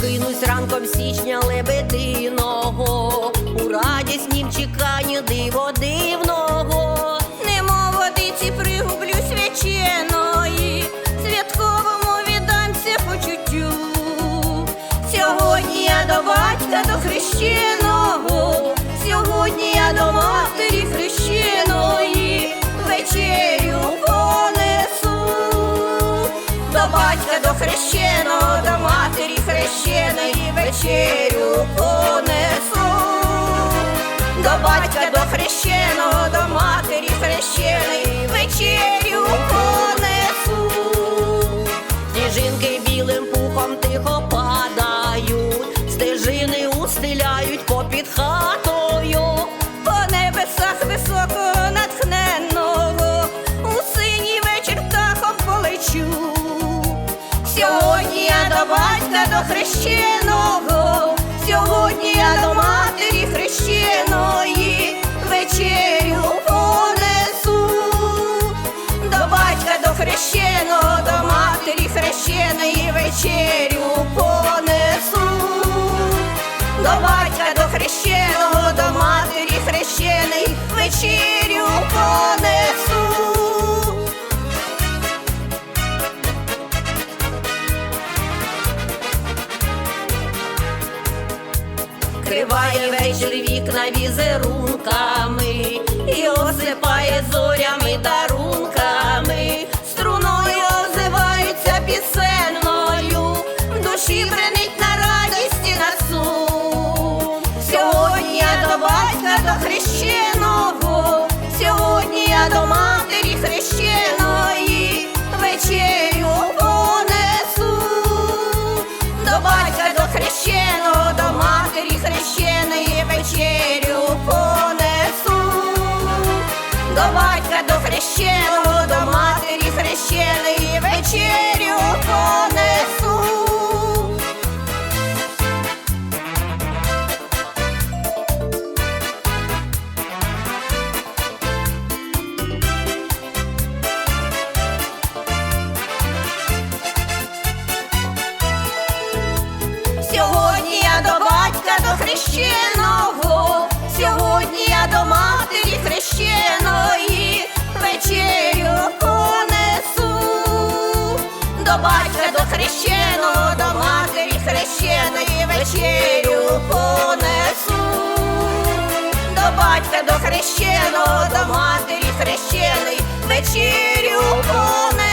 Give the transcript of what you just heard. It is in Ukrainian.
Прокинусь ранком січня лебединого, у радіснім чеканні диво дивного. Немо водиці пригублю свяченої, святковому віддамся почуттю. Сьогодні я до батька до хрещеного, сьогодні я до матері хрещеної, матері вечерю понесу. До батька до хрещеного, до матері хрещеної, вечерю понесу. Сніжинки білим пухом тихо падають, стежини устеляють попід хатою. По небесах високого натхненного, у синій вечір птахом полечу. Сьогодні я до батька до хрещеного, сьогодні я до матері хрещеної, вечерю понесу. До батька до хрещеного, до матері хрещеної, вечерю понесу. До батька до хрещеного, до матері хрещеної, вечерю Криває вечір вікна візерунками і осипає зорями дарунками. Струною озиваються пісенною, в душі бренить на радість і на сум. Сьогодні я до батька до хрещеного, сьогодні я до матері хрещеного, сьогодні я до матері хрещеної, вечерю понесу. До батька до хрещеного, до матері хрещеної, вечерю понесу. До батька до хрещеного, до матері хрещеної, вечерю понесу.